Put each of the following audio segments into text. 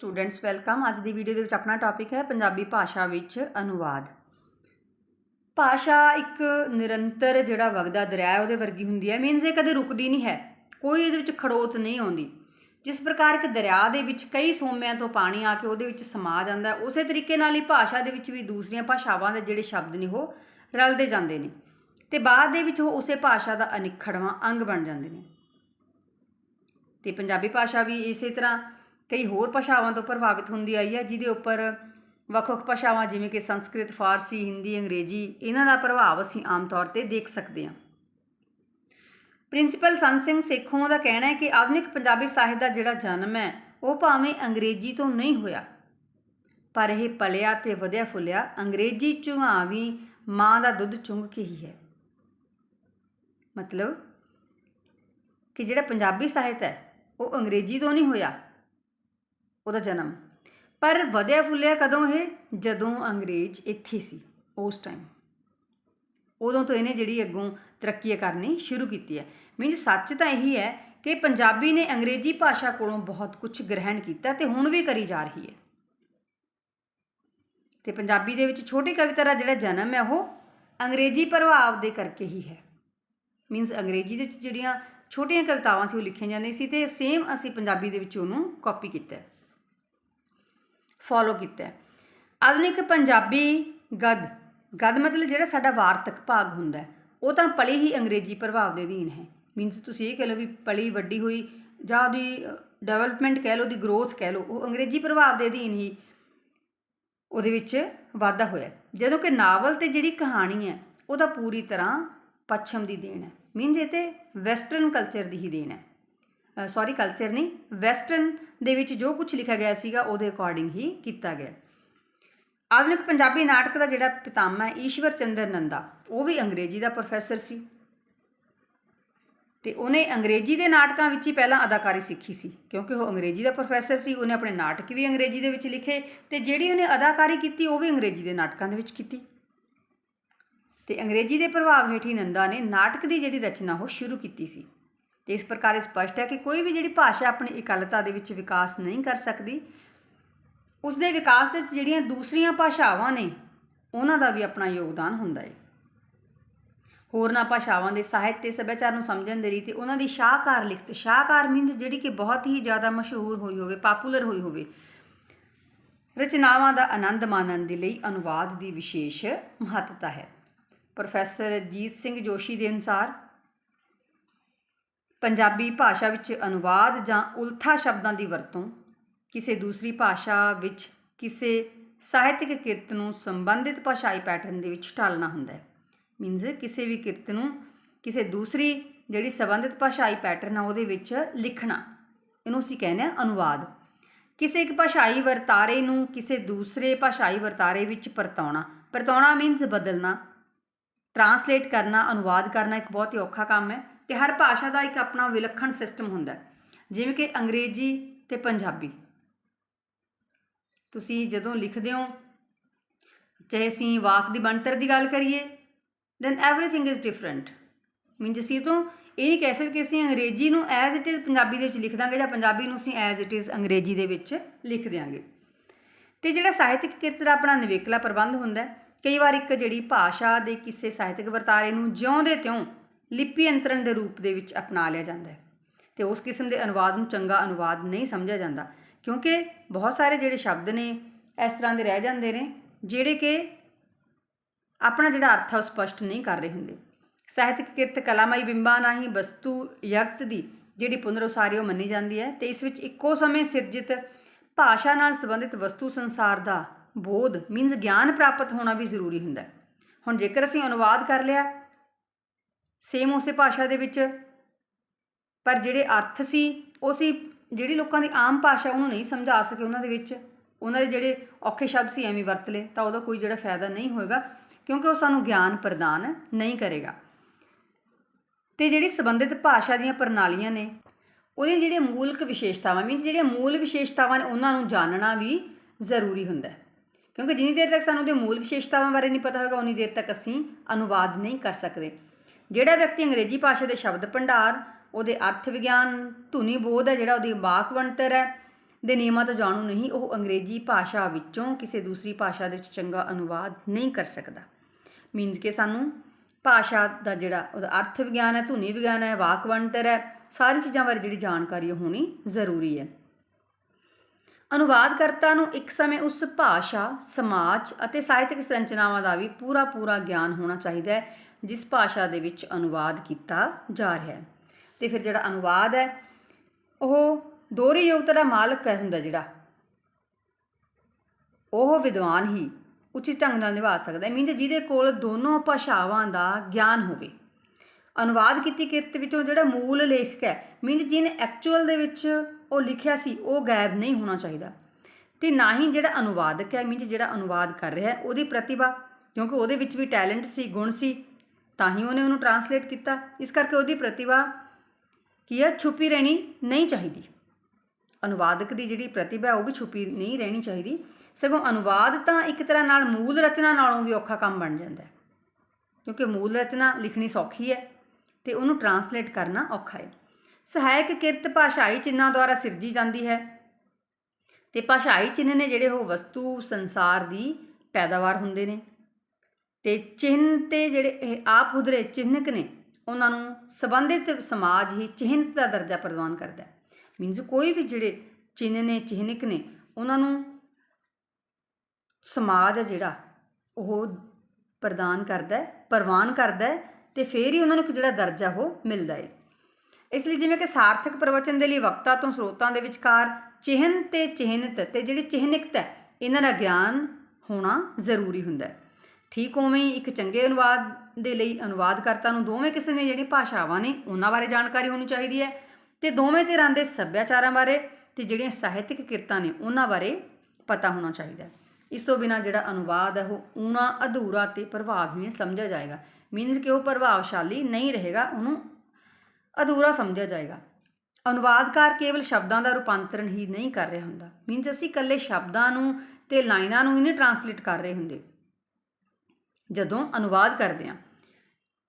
Students welcome ਅੱਜ ਦੀ video ਦੇ ਵਿੱਚ ਆਪਣਾ ਟੌਪਿਕ ਹੈ ਪੰਜਾਬੀ ਭਾਸ਼ਾ ਵਿੱਚ ਅਨੁਵਾਦ। ਭਾਸ਼ਾ ਇੱਕ ਨਿਰੰਤਰ ਜਿਹੜਾ ਵਗਦਾ ਦਰਿਆ ਹੈ, ਉਹਦੇ ਵਰਗੀ ਹੁੰਦੀ ਹੈ। ਮੀਨਸ ਇਹ ਕਦੇ ਰੁਕਦੀ ਨਹੀਂ ਹੈ। ਕੋਈ ਇਹਦੇ ਵਿੱਚ ਖੜੋਤ ਨਹੀਂ ਆਉਂਦੀ। ਜਿਸ ਪ੍ਰਕਾਰ ਇੱਕ ਦਰਿਆ ਦੇ ਵਿੱਚ ਕਈ ਸੋਮਿਆਂ ਤੋਂ ਪਾਣੀ ਆ ਕੇ ਉਹਦੇ ਵਿੱਚ ਸਮਾ ਜਾਂਦਾ ਉਸੇ ਤਰੀਕੇ ਨਾਲ ਹੀ ਭਾਸ਼ਾ ਦੇ ਵਿੱਚ ਵੀ ਦੂਸਰੀਆਂ ਭਾਸ਼ਾਵਾਂ ਦੇ ਜਿਹੜੇ ਸ਼ਬਦ ਨੇ, ਉਹ ਰਲਦੇ ਜਾਂਦੇ ਨੇ। ਤੇ ਬਾਅਦ ਦੇ ਵਿੱਚ ਉਹ ਉਸੇ ਭਾਸ਼ਾ ਦਾ ਅਨਿੱਖੜਵਾਂ ਅੰਗ ਬਣ ਜਾਂਦੇ ਨੇ। ਤੇ ਪੰਜਾਬੀ ਭਾਸ਼ਾ ਵੀ ਇਸੇ ਤਰ੍ਹਾਂ ਕਈ ਹੋਰ ਭਾਸ਼ਾਵਾਂ ਤੋਂ ਪ੍ਰਭਾਵਿਤ ਹੁੰਦੀ ਆਈ ਹੈ, ਜਿਹਦੇ ਉੱਪਰ ਵੱਖ-ਵੱਖ ਭਾਸ਼ਾਵਾਂ ਜਿਵੇਂ ਕਿ ਸੰਸਕ੍ਰਿਤ, ਫਾਰਸੀ, ਹਿੰਦੀ, ਅੰਗਰੇਜ਼ੀ, ਇਹਨਾਂ ਦਾ ਪ੍ਰਭਾਵ ਅਸੀਂ ਆਮ ਤੌਰ ਤੇ ਦੇਖ ਸਕਦੇ ਹਾਂ। ਪ੍ਰਿੰਸੀਪਲ ਸੰਤ ਸਿੰਘ ਸੇਖੋਂ ਦਾ ਕਹਿਣਾ ਹੈ ਕਿ ਆਧੁਨਿਕ ਪੰਜਾਬੀ ਸਾਹਿਤ ਦਾ ਜਿਹੜਾ ਜਨਮ ਹੈ, ਉਹ ਭਾਵੇਂ ਅੰਗਰੇਜ਼ੀ ਤੋਂ ਨਹੀਂ ਹੋਇਆ, ਪਰ ਇਹ ਪਲਿਆ ਤੇ ਵਧਿਆ ਫੁੱਲਿਆ ਅੰਗਰੇਜ਼ੀ ਚੁਹਾਵੀ ਮਾਂ ਦਾ ਦੁੱਧ ਚੁੰਘ ਕੇ ਹੀ ਹੈ। ਮਤਲਬ ਕਿ ਜਿਹੜਾ ਪੰਜਾਬੀ ਸਾਹਿਤ ਹੈ, ਉਹ ਅੰਗਰੇਜ਼ੀ ਤੋਂ ਨਹੀਂ ਹੋਇਆ ਉਹਦਾ ਜਨਮ। ਪਰ ਵਧਿਆ ਫੁੱਲਿਆ ਕਦੋਂ ਇਹ? ਜਦੋਂ ਅੰਗਰੇਜ਼ ਇੱਥੇ ਸੀ, ਉਸ ਟਾਈਮ ਉਦੋਂ ਤੋਂ ਇਹਨੇ ਜਿਹੜੀ ਅੱਗੋਂ ਤਰੱਕੀ ਕਰਨੀ ਸ਼ੁਰੂ ਕੀਤੀ ਹੈ। ਮੀਨਸ ਸੱਚ ਤਾਂ ਇਹੀ ਹੈ ਕਿ ਪੰਜਾਬੀ ਨੇ ਅੰਗਰੇਜ਼ੀ ਭਾਸ਼ਾ ਕੋਲੋਂ ਬਹੁਤ ਕੁਝ ਗ੍ਰਹਿਣ ਕੀਤਾ ਤੇ ਹੁਣ ਵੀ ਕਰੀ ਜਾ ਰਹੀ ਹੈ। ਤੇ ਪੰਜਾਬੀ ਦੇ ਵਿੱਚ ਛੋਟੀ ਕਵਿਤਾ ਦਾ ਜਿਹੜਾ ਜਨਮ ਹੈ, ਉਹ ਅੰਗਰੇਜ਼ੀ ਪ੍ਰਭਾਵ ਦੇ ਕਰਕੇ ਹੀ ਹੈ। ਮੀਨਸ ਅੰਗਰੇਜ਼ੀ ਦੇ ਵਿੱਚ ਜਿਹੜੀਆਂ ਛੋਟੀਆਂ ਕਵਿਤਾਵਾਂ ਸੀ, ਉਹ ਲਿਖੀਆਂ ਜਾਂਦੀਆਂ ਸੀ ਤੇ ਸੇਮ ਅਸੀਂ ਪੰਜਾਬੀ ਦੇ ਵਿੱਚ ਉਹਨੂੰ ਕਾਪੀ ਕੀਤਾ ਫੋਲੋ ਕੀਤਾ ਹੈ। ਆਧੁਨਿਕ ਪੰਜਾਬੀ ਗਦ ਗਦ ਮਤਲਬ ਜਿਹੜਾ ਸਾਡਾ ਵਾਰਤਕ ਭਾਗ ਹੁੰਦਾ ਉਹ ਤਾਂ ਪਲੀ ਹੀ ਅੰਗਰੇਜ਼ੀ ਪ੍ਰਭਾਵ ਦੇ ਅਧੀਨ ਹੈ। ਮੀਨਸ ਤੁਸੀਂ ਇਹ ਕਹਿ ਲਓ ਵੀ ਪਲੀ ਵੱਡੀ ਹੋਈ ਜਾਂ ਉਹਦੀ ਡਿਵੈਲਪਮੈਂਟ ਕਹਿ ਲਓ ਦੀ ਗਰੋਥ ਕਹਿ ਲਓ, ਉਹ ਅੰਗਰੇਜ਼ੀ ਪ੍ਰਭਾਵ ਦੇ ਅਧੀਨ ਹੀ ਉਹਦੇ ਵਿੱਚ ਵਾਧਾ ਹੋਇਆ ਜਦੋਂ ਕਿ ਨਾਵਲ ਤੇ ਜਿਹੜੀ ਕਹਾਣੀ ਹੈ, ਉਹ ਤਾਂ ਪੂਰੀ ਤਰ੍ਹਾਂ ਪੱਛਮ ਦੀ ਦੇਣ ਹੈ। ਮੀਨਸ ਇਹ ਤੇ ਵੈਸਟਰਨ ਕਲਚਰ ਦੀ ਹੀ ਦੇਣ ਹੈ। ਸੌਰੀ ਕਲਚਰ ਨਹੀਂ ਵੈਸਟਰਨ ਦੇ ਵਿੱਚ ਜੋ ਕੁਝ ਲਿਖਿਆ ਗਿਆ ਸੀਗਾ, ਉਹਦੇ ਅਕੋਰਡਿੰਗ ਹੀ ਕੀਤਾ ਗਿਆ। ਆਧੁਨਿਕ ਪੰਜਾਬੀ ਨਾਟਕ ਦਾ ਜਿਹੜਾ ਪਿਤਾਮਾ ਹੈ, ਈਸ਼ਵਰ ਚੰਦਰ ਨੰਦਾ, ਉਹ ਵੀ ਅੰਗਰੇਜ਼ੀ ਦਾ ਪ੍ਰੋਫੈਸਰ ਸੀ। ਤੇ ਉਹਨੇ ਅੰਗਰੇਜ਼ੀ ਦੇ ਨਾਟਕਾਂ ਵਿੱਚ ਹੀ ਪਹਿਲਾਂ ਅਦਾਕਾਰੀ ਸਿੱਖੀ ਸੀ, ਕਿਉਂਕਿ ਉਹ ਅੰਗਰੇਜ਼ੀ ਦਾ ਪ੍ਰੋਫੈਸਰ ਸੀ, ਉਹਨੇ ਆਪਣੇ ਨਾਟਕ ਵੀ ਅੰਗਰੇਜ਼ੀ ਦੇ ਵਿੱਚ ਲਿਖੇ, ਤੇ ਜਿਹੜੀ ਉਹਨੇ ਅਦਾਕਾਰੀ ਕੀਤੀ, ਉਹ ਵੀ ਅੰਗਰੇਜ਼ੀ ਦੇ ਨਾਟਕਾਂ ਦੇ ਵਿੱਚ ਕੀਤੀ। ਤੇ ਅੰਗਰੇਜ਼ੀ ਦੇ ਪ੍ਰਭਾਵ ਹੇਠ ਹੀ ਨੰਦਾ ਨੇ ਨਾਟਕ ਦੀ ਜਿਹੜੀ ਰਚਨਾ, ਉਹ ਸ਼ੁਰੂ ਕੀਤੀ ਸੀ। ਤੇ ਇਸ ਪ੍ਰਕਾਰ ਇਹ ਸਪਸ਼ਟ ਹੈ ਕਿ ਕੋਈ ਵੀ ਜਿਹੜੀ ਭਾਸ਼ਾ ਆਪਣੀ ਇਕੱਲਤਾ ਦੇ ਵਿੱਚ ਵਿਕਾਸ ਨਹੀਂ ਕਰ ਸਕਦੀ ਉਸ ਦੇ ਵਿਕਾਸ ਦੇ ਵਿੱਚ ਜਿਹੜੀਆਂ ਦੂਸਰੀਆਂ ਭਾਸ਼ਾਵਾਂ ਨੇ, ਉਹਨਾਂ ਦਾ ਵੀ ਆਪਣਾ ਯੋਗਦਾਨ ਹੁੰਦਾ ਹੈ ਹੋਰਨਾਂ ਭਾਸ਼ਾਵਾਂ ਦੇ ਸਾਹਿਤ ਤੇ ਸੱਭਿਆਚਾਰ ਨੂੰ ਸਮਝਣ ਦੇ ਲਈ ਤੇ ਉਹਨਾਂ ਦੀ ਸ਼ਾਹਕਾਰ ਲਿਖਤ, ਸ਼ਾਹਕਾਰ ਮੀਨਸ ਜਿਹੜੀ ਕਿ ਬਹੁਤ ਹੀ ਜ਼ਿਆਦਾ ਮਸ਼ਹੂਰ ਹੋਈ ਹੋਵੇ, ਪਪੂਲਰ ਹੋਈ ਹੋਵੇ, ਰਚਨਾਵਾਂ ਦਾ ਆਨੰਦ ਮਾਣਨ ਦੇ ਲਈ ਅਨੁਵਾਦ ਦੀ ਵਿਸ਼ੇਸ਼ ਮਹੱਤਤਾ ਹੈ। ਪ੍ਰੋਫੈਸਰ ਜੀਤ ਸਿੰਘ ਜੋਸ਼ੀ ਦੇ ਅਨੁਸਾਰ ਪੰਜਾਬੀ ਭਾਸ਼ਾ ਵਿੱਚ ਅਨੁਵਾਦ ਜਾਂ ਉਲਥਾ ਸ਼ਬਦਾਂ ਦੀ ਵਰਤੋਂ, ਕਿਸੇ ਦੂਸਰੀ ਭਾਸ਼ਾ ਵਿੱਚ ਕਿਸੇ ਸਾਹਿਤਿਕ ਕਿਰਤ ਨੂੰ ਸੰਬੰਧਿਤ ਭਾਸ਼ਾਈ ਪੈਟਰਨ ਦੇ ਵਿੱਚ ਢਾਲਣਾ ਹੁੰਦਾ ਹੈ। ਮੀਨਸ ਕਿਸੇ ਵੀ ਕਿਰਤ ਨੂੰ ਕਿਸੇ ਦੂਸਰੀ ਜਿਹੜੀ ਸੰਬੰਧਿਤ ਭਾਸ਼ਾਈ ਪੈਟਰਨ ਆ ਉਹਦੇ ਵਿੱਚ ਲਿਖਣਾ, ਇਹਨੂੰ ਅਸੀਂ ਕਹਿੰਦੇ ਆ ਅਨੁਵਾਦ। ਕਿਸੇ ਇੱਕ ਭਾਸ਼ਾਈ ਵਰਤਾਰੇ ਨੂੰ ਕਿਸੇ ਦੂਸਰੇ ਭਾਸ਼ਾਈ ਵਰਤਾਰੇ ਵਿੱਚ ਪਰਤਾਉਣਾ ਪਰਤਾਉਣਾ ਮੀਨਸ ਬਦਲਣਾ ਟਰਾਂਸਲੇਟ ਕਰਨਾ, ਅਨੁਵਾਦ ਕਰਨਾ ਇੱਕ ਬਹੁਤ ਹੀ ਔਖਾ ਕੰਮ ਹੈ। ਤੇ ਹਰ ਭਾਸ਼ਾ ਦਾ ਇੱਕ ਆਪਣਾ ਵਿਲੱਖਣ ਸਿਸਟਮ ਹੁੰਦਾ ਜਿਵੇਂ ਕਿ ਅੰਗਰੇਜ਼ੀ ਤੇ ਪੰਜਾਬੀ। ਤੁਸੀਂ ਜਦੋਂ ਲਿਖਦੇ ਹੋ, ਚਾਹੇ ਅਸੀਂ ਵਾਕ ਦੀ ਬਣਤਰ ਦੀ ਗੱਲ ਕਰੀਏ then everything is different means ਅਸੀਂ ਤੋਂ ਇਹ ਨਹੀਂ ਕਹਿ ਸਕਦੇ ਕਿ ਅਸੀਂ ਅੰਗਰੇਜ਼ੀ ਨੂੰ ਐਜ਼ ਇਟ ਇਜ਼ ਪੰਜਾਬੀ ਦੇ ਵਿੱਚ ਲਿਖ ਦਾਂਗੇ ਜਾਂ ਪੰਜਾਬੀ ਨੂੰ ਅਸੀਂ ਐਜ਼ ਇਟ ਇਜ਼ ਅੰਗਰੇਜ਼ੀ ਦੇ ਵਿੱਚ ਲਿਖ ਦਿਆਂਗੇ। ਤੇ ਜਿਹੜਾ ਸਾਹਿਤਿਕ ਕਿਰਤ ਦਾ ਆਪਣਾ ਨਿਵੇਕਲਾ ਪ੍ਰਬੰਧ ਹੁੰਦਾ ਕਈ ਵਾਰ ਇੱਕ ਜਿਹੜੀ ਭਾਸ਼ਾ ਦੇ ਕਿਸੇ ਸਾਹਿਤਿਕ ਵਰਤਾਰੇ ਨੂੰ ਜਿਉਂ ਦੇ ਤਿਉਂ ਲਿਪੀ ਅੰਤਰਣ ਦੇ ਰੂਪ ਦੇ ਵਿੱਚ ਅਪਣਾ ਲਿਆ ਜਾਂਦਾ ਹੈ। ਤੇ ਉਸ ਕਿਸਮ ਦੇ ਅਨੁਵਾਦ ਨੂੰ ਚੰਗਾ ਅਨੁਵਾਦ ਨਹੀਂ ਸਮਝਿਆ ਜਾਂਦਾ, ਕਿਉਂਕਿ ਬਹੁਤ ਸਾਰੇ ਜਿਹੜੇ ਸ਼ਬਦ ਨੇ, ਇਸ ਤਰ੍ਹਾਂ ਦੇ ਰਹਿ ਜਾਂਦੇ ਨੇ, ਜਿਹੜੇ ਕਿ ਆਪਣਾ ਜਿਹੜਾ ਅਰਥ ਹੈ ਉਹ ਸਪਸ਼ਟ ਨਹੀਂ ਕਰ ਰਹੇ ਹੁੰਦੇ। ਸਾਹਿਤਕ ਕਿਰਤ ਕਲਾਮਾਈ ਬਿੰਬਾਂ ਨਹੀਂ ਵਸਤੂ ਯਕਤ ਦੀ ਜਿਹੜੀ ਪੁਨਰ ਉਸਾਰੀ ਉਹ ਮੰਨੀ ਜਾਂਦੀ ਹੈ ਤੇ ਇਸ ਵਿੱਚ ਇੱਕੋ ਸਮੇਂ ਸਿਰਜਿਤ ਭਾਸ਼ਾ ਨਾਲ ਸੰਬੰਧਿਤ ਵਸਤੂ ਸੰਸਾਰ ਦਾ ਬੋਧ ਮੀਨਸ ਗਿਆਨ ਪ੍ਰਾਪਤ ਹੋਣਾ ਵੀ ਜ਼ਰੂਰੀ ਹੁੰਦਾ ਹੈ। ਹੁਣ ਜੇਕਰ ਅਸੀਂ ਅਨੁਵਾਦ ਕਰ ਲਿਆ ਸੇਮ ਉਸੇ ਭਾਸ਼ਾ ਦੇ ਵਿੱਚ। ਪਰ ਜਿਹੜੇ ਅਰਥ ਸੀ, ਉਹ ਸੀ ਜਿਹੜੀ ਲੋਕਾਂ ਦੀ ਆਮ ਭਾਸ਼ਾ ਉਹਨੂੰ ਨਹੀਂ ਸਮਝਾ ਸਕੇ ਉਹਨਾਂ ਦੇ ਵਿੱਚ। ਉਹਨਾਂ ਦੇ ਜਿਹੜੇ ਔਖੇ ਸ਼ਬਦ ਸੀ, ਐਵੇਂ ਵਰਤ ਲਏ, ਤਾਂ ਉਹਦਾ ਕੋਈ ਜਿਹੜਾ ਫਾਇਦਾ ਨਹੀਂ ਹੋਏਗਾ, ਕਿਉਂਕਿ ਉਹ ਸਾਨੂੰ ਗਿਆਨ ਪ੍ਰਦਾਨ ਨਹੀਂ ਕਰੇਗਾ। ਤੇ ਜਿਹੜੀ ਸੰਬੰਧਿਤ ਭਾਸ਼ਾ ਦੀਆਂ ਪ੍ਰਣਾਲੀਆਂ ਨੇ, ਉਹਦੀਆਂ ਜਿਹੜੀਆਂ ਮੂਲਕ ਵਿਸ਼ੇਸ਼ਤਾਵਾਂ ਮੀਨਸ ਜਿਹੜੀਆਂ ਮੂਲ ਵਿਸ਼ੇਸ਼ਤਾਵਾਂ ਨੇ, ਉਹਨਾਂ ਨੂੰ ਜਾਣਨਾ ਵੀ ਜ਼ਰੂਰੀ ਹੁੰਦਾ ਹੈ। ਕਿਉਂਕਿ ਜਿੰਨੀ ਦੇਰ ਤੱਕ ਸਾਨੂੰ ਉਹਦੇ ਮੂਲ ਵਿਸ਼ੇਸ਼ਤਾਵਾਂ ਬਾਰੇ ਨਹੀਂ ਪਤਾ ਹੋਏਗਾ, ਉਨੀ ਦੇਰ ਤੱਕ ਅਸੀਂ ਅਨੁਵਾਦ ਨਹੀਂ ਕਰ ਸਕਦੇ। ਜਿਹੜਾ ਵਿਅਕਤੀ ਅੰਗਰੇਜ਼ੀ ਭਾਸ਼ਾ ਦੇ ਸ਼ਬਦ ਭੰਡਾਰ, ਉਹਦੇ ਅਰਥ ਵਿਗਿਆਨ, ਧੁਨੀ ਬੋਧ ਹੈ, ਜਿਹੜਾ ਉਹਦੀ ਵਾਕ ਬਣਤਰ ਹੈ, ਦੇ ਨਿਯਮਾਂ ਤੋਂ ਜਾਣੂ ਨਹੀਂ, ਉਹ ਅੰਗਰੇਜ਼ੀ ਭਾਸ਼ਾ ਵਿੱਚੋਂ ਕਿਸੇ ਦੂਸਰੀ ਭਾਸ਼ਾ ਦੇ ਵਿੱਚ ਚੰਗਾ ਅਨੁਵਾਦ ਨਹੀਂ ਕਰ ਸਕਦਾ। ਮੀਨਸ ਕਿ ਸਾਨੂੰ ਭਾਸ਼ਾ ਦਾ ਜਿਹੜਾ ਉਹਦਾ ਅਰਥ ਵਿਗਿਆਨ ਹੈ, ਧੁਨੀ ਵਿਗਿਆਨ ਹੈ, ਵਾਕ ਬਣਤਰ ਹੈ, ਸਾਰੀ ਚੀਜ਼ਾਂ ਬਾਰੇ ਜਿਹੜੀ ਜਾਣਕਾਰੀ ਹੋਣੀ ਜ਼ਰੂਰੀ ਹੈ। ਅਨੁਵਾਦਕਰਤਾ ਨੂੰ ਇੱਕ ਸਮੇਂ ਉਸ ਭਾਸ਼ਾ, ਸਮਾਜ ਅਤੇ ਸਾਹਿਤਕ ਸੰਰਚਨਾਵਾਂ ਦਾ ਵੀ ਪੂਰਾ ਪੂਰਾ ਗਿਆਨ ਹੋਣਾ ਚਾਹੀਦਾ ਹੈ, ਜਿਸ ਭਾਸ਼ਾ ਦੇ ਵਿੱਚ ਅਨੁਵਾਦ ਕੀਤਾ ਜਾ ਰਿਹਾ ਹੈ। ਤੇ ਫਿਰ ਜਿਹੜਾ ਅਨੁਵਾਦ ਹੈ, ਉਹ ਦੋਹਰੀ ਯੋਗਤਾ ਦਾ ਮਾਲਕ ਹੈ ਹੁੰਦਾ ਜਿਹੜਾ, ਉਹ ਵਿਦਵਾਨ ਹੀ ਉਚਿਤ ਢੰਗ ਨਾਲ ਨਿਭਾ ਸਕਦਾ ਹੈ। ਮੀਨਸ ਜਿਹਦੇ ਕੋਲ ਦੋਨੋਂ ਭਾਸ਼ਾਵਾਂ ਦਾ ਗਿਆਨ ਹੋਵੇ। ਅਨੁਵਾਦ ਕੀਤੀ ਕਿਰਤ ਵਿੱਚੋਂ ਜਿਹੜਾ ਮੂਲ ਲੇਖਕ ਹੈ ਮੀਨਸ ਜਿਹਨੇ ਐਕਚੁਅਲ ਦੇ ਵਿੱਚ ਉਹ ਲਿਖਿਆ ਸੀ, ਉਹ ਗਾਇਬ ਨਹੀਂ ਹੋਣਾ ਚਾਹੀਦਾ। ਤੇ ਨਾ ਹੀ ਜਿਹੜਾ ਅਨੁਵਾਦਕ ਹੈ ਮੀਨਸ ਜਿਹੜਾ ਅਨੁਵਾਦ ਕਰ ਰਿਹਾ ਹੈ, ਉਹਦੀ ਪ੍ਰਤਿਭਾ, ਕਿਉਂਕਿ ਉਹਦੇ ਵਿੱਚ ਵੀ ਟੈਲੈਂਟ ਸੀ, ਗੁਣ ਸੀ, ਤਾਂ ਹੀ ਉਹਨੇ ਉਹਨੂੰ ਟਰਾਂਸਲੇਟ ਕੀਤਾ। ਇਸ ਕਰਕੇ ਉਹਦੀ ਪ੍ਰਤਿਭਾ ਕੀ ਹੈ, ਛੁਪੀ ਰਹਿਣੀ ਨਹੀਂ ਚਾਹੀਦੀ। ਅਨੁਵਾਦਕ ਦੀ ਜਿਹੜੀ ਪ੍ਰਤਿਭਾ ਉਹ ਵੀ ਛੁਪੀ ਨਹੀਂ ਰਹਿਣੀ ਚਾਹੀਦੀ। ਸਗੋਂ ਅਨੁਵਾਦ ਤਾਂ ਇੱਕ ਤਰ੍ਹਾਂ ਨਾਲ ਮੂਲ ਰਚਨਾ ਨਾਲੋਂ ਵੀ ਔਖਾ ਕੰਮ ਬਣ ਜਾਂਦਾ ਹੈ। ਕਿਉਂਕਿ ਮੂਲ ਰਚਨਾ ਲਿਖਣੀ ਸੌਖੀ ਹੈ ਤੇ ਉਹਨੂੰ ਟਰਾਂਸਲੇਟ ਕਰਨਾ ਔਖਾ ਹੈ। ਸਹਾਇਕ ਕਿਰਤ ਭਾਸ਼ਾਈ ਚਿੰਨ੍ਹਾਂ ਦੁਆਰਾ ਸਿਰਜੀ ਜਾਂਦੀ ਹੈ। ਤੇ ਭਾਸ਼ਾਈ ਚਿੰਨ੍ਹ ਨੇ ਜਿਹੜੇ ਉਹ ਵਸਤੂ, ਸੰਸਾਰ ਦੀ ਪੈਦਾਵਾਰ ਹੁੰਦੇ ਨੇ। ਤੇ ਚਿੰਨ੍ਹ ਤੇ ਜਿਹੜੇ ਇਹ ਆਪ ਉਧਰੇ ਚਿੰਨ੍ਹਕ ਨੇ, ਉਹਨਾਂ ਨੂੰ ਸੰਬੰਧਿਤ ਸਮਾਜ ਹੀ ਚਿੰਨ੍ਹ ਦਾ ਦਰਜਾ ਪ੍ਰਦਾਨ ਕਰਦਾ ਹੈ। ਮੀਨਸ ਕੋਈ ਵੀ ਜਿਹੜੇ ਚਿੰਨ੍ਹ ਨੇ, ਚਿੰਨ੍ਹਕ ਨੇ, ਉਹਨਾਂ ਨੂੰ ਸਮਾਜ ਜਿਹੜਾ, ਉਹ ਪ੍ਰਦਾਨ ਕਰਦਾ ਹੈ, ਪ੍ਰਵਾਨ ਕਰਦਾ ਹੈ ਤੇ ਫਿਰ ਹੀ ਉਹਨਾਂ ਨੂੰ ਇੱਕ ਜਿਹੜਾ ਦਰਜਾ ਉਹ ਮਿਲਦਾ ਹੈ। ਇਸ ਲਈ ਜਿਵੇਂ ਕਿ ਸਾਰਥਕ ਪ੍ਰਵਚਨ ਦੇ ਲਈ ਵਕਤਾ ਤੋਂ ਸਰੋਤਾਂ ਦੇ ਵਿਚਕਾਰ ਚਿਹਨ ਤੇ ਚਿਹਨਤ ਤੇ ਜਿਹੜੀ ਚਿਹਨਿਕਤ ਹੈ, ਇਹਨਾਂ ਦਾ ਗਿਆਨ ਹੋਣਾ ਜ਼ਰੂਰੀ ਹੁੰਦਾ ਹੈ। ਠੀਕ ਉਵੇਂ ਹੀ ਇੱਕ ਚੰਗੇ ਅਨੁਵਾਦ ਦੇ ਲਈ ਅਨੁਵਾਦਕਰਤਾ ਨੂੰ ਦੋਵੇਂ ਕਿਸਮ ਦੀਆਂ ਜਿਹੜੀਆਂ ਭਾਸ਼ਾਵਾਂ ਨੇ, ਉਹਨਾਂ ਬਾਰੇ ਜਾਣਕਾਰੀ ਹੋਣੀ ਚਾਹੀਦੀ ਹੈ ਤੇ ਦੋਵੇਂ ਧਿਰਾਂ ਦੇ ਸੱਭਿਆਚਾਰਾਂ ਬਾਰੇ ਤੇ ਜਿਹੜੀਆਂ ਸਾਹਿਤਿਕ ਕਿਰਤਾਂ ਨੇ, ਉਹਨਾਂ ਬਾਰੇ ਪਤਾ ਹੋਣਾ ਚਾਹੀਦਾ ਹੈ। ਇਸ ਤੋਂ ਬਿਨਾ ਜਿਹੜਾ ਅਨੁਵਾਦ ਹੈ, ਉਹ ਊਣਾ ਅਧੂਰਾ ਤੇ ਪ੍ਰਭਾਵਹੀਣ ਸਮਝਿਆ ਜਾਏਗਾ। ਮੀਨਸ ਕਿ ਉਹ ਪ੍ਰਭਾਵਸ਼ਾਲੀ ਨਹੀਂ ਰਹੇਗਾ, ਉਹਨੂੰ ਅਧੂਰਾ ਸਮਝਿਆ ਜਾਏਗਾ। ਅਨੁਵਾਦਕਾਰ ਕੇਵਲ ਸ਼ਬਦਾਂ ਦਾ ਰੂਪਾਂਤਰਣ ਹੀ ਨਹੀਂ ਕਰ ਰਿਹਾ ਹੁੰਦਾ। ਮੀਨਸ ਅਸੀਂ ਇਕੱਲੇ ਸ਼ਬਦਾਂ ਨੂੰ ਤੇ ਲਾਈਨਾਂ ਨੂੰ ਹੀ ਨਹੀਂ ਟਰਾਂਸਲੇਟ ਕਰ ਰਹੇ ਹੁੰਦੇ। ਜਦੋਂ ਅਨੁਵਾਦ ਕਰਦੇ ਹਾਂ,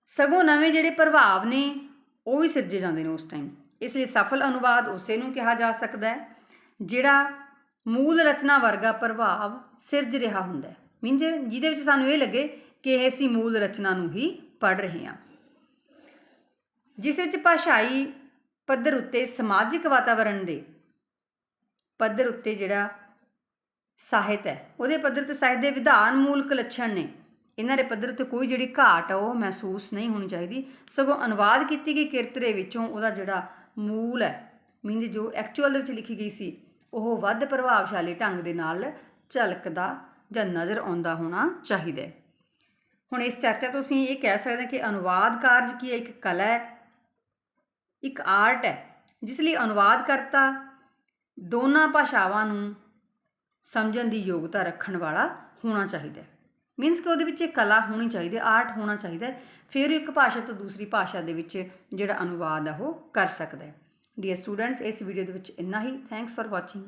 ਸਗੋਂ ਨਵੇਂ ਜਿਹੜੇ ਪ੍ਰਭਾਵ ਨੇ, ਉਹ ਵੀ ਸਿਰਜੇ ਜਾਂਦੇ ਨੇ ਉਸ ਟਾਈਮ ਇਸ ਲਈ ਸਫਲ ਅਨੁਵਾਦ ਉਸੇ ਨੂੰ ਕਿਹਾ ਜਾ ਸਕਦਾ ਹੈ, ਜਿਹੜਾ ਮੂਲ ਰਚਨਾ ਵਰਗਾ ਪ੍ਰਭਾਵ ਸਿਰਜ ਰਿਹਾ ਹੁੰਦਾ ਹੈ। ਮੀਨਸ ਜਿਹਦੇ ਵਿੱਚ ਸਾਨੂੰ ਇਹ ਲੱਗੇ ਕਿ ਇਹ ਅਸੀਂ ਮੂਲ ਰਚਨਾ ਨੂੰ ਹੀ ਪੜ੍ਹ ਰਹੇ ਹਾਂ। ਜਿਸ ਵਿੱਚ ਭਾਸ਼ਾਈ ਪੱਧਰ ਉੱਤੇ, ਸਮਾਜਿਕ ਵਾਤਾਵਰਣ ਦੇ ਪੱਧਰ ਉੱਤੇ ਜਿਹੜਾ ਸਾਹਿਤ ਹੈ, ਉਹਦੇ ਪੱਧਰ ਤੇ ਸਾਹਿਤ ਦੇ ਵਿਧਾਨ ਮੂਲਕ ਲੱਛਣ ਨੇ। ਇਹਨਾਂ ਦੇ ਪੱਧਰ ਤੇ ਕੋਈ ਜਿਹੜੀ ਘਾਟ ਆ, ਉਹ ਮਹਿਸੂਸ ਨਹੀਂ ਹੋਣੀ ਚਾਹੀਦੀ। ਸਗੋਂ ਅਨੁਵਾਦ ਕੀਤੀ ਗਈ ਕਿਰਤ ਦੇ ਵਿੱਚੋਂ ਉਹਦਾ ਜਿਹੜਾ ਮੂਲ ਹੈ ਮੀਨਸ ਜੋ ਐਕਚੁਅਲ ਵਿੱਚ ਲਿਖੀ ਗਈ ਸੀ, ਉਹ ਵੱਧ ਪ੍ਰਭਾਵਸ਼ਾਲੀ ਢੰਗ ਦੇ ਨਾਲ ਝਲਕਦਾ ਜਾਂ ਨਜ਼ਰ ਆਉਂਦਾ ਹੋਣਾ ਚਾਹੀਦਾ ਹੈ। ਹੁਣ ਇਸ ਚਰਚਾ ਤੋਂ ਅਸੀਂ ਇਹ ਕਹਿ ਸਕਦੇ ਹਾਂ ਕਿ ਅਨੁਵਾਦ ਕਾਰਜ ਕੀ ਹੈ? ਇੱਕ ਕਲਾ ਹੈ ਇੱਕ ਆਰਟ ਹੈ, ਜਿਸ ਲਈ ਅਨੁਵਾਦ ਕਰਤਾ, ਦੋਨਾਂ ਭਾਸ਼ਾਵਾਂ ਨੂੰ ਸਮਝਣ ਦੀ ਯੋਗਤਾ ਰੱਖਣ ਵਾਲਾ ਹੋਣਾ ਚਾਹੀਦਾ ਮੀਨਸ ਕਿ ਉਹਦੇ ਵਿੱਚ ਇੱਕ ਕਲਾ ਹੋਣੀ ਚਾਹੀਦੀ ਹੈ ਆਰਟ ਹੋਣਾ ਚਾਹੀਦਾ ਹੈ, ਫਿਰ ਇੱਕ ਭਾਸ਼ਾ ਤੋਂ ਦੂਸਰੀ ਭਾਸ਼ਾ ਦੇ ਵਿੱਚ ਜਿਹੜਾ ਅਨੁਵਾਦ ਆ ਉਹ ਕਰ ਸਕਦਾ ਹੈ। ਡੀਅਰ ਸਟੂਡੈਂਟਸ ਇਸ ਵੀਡੀਓ ਦੇ ਵਿੱਚ ਇੰਨਾ ਹੀ। Thanks for watching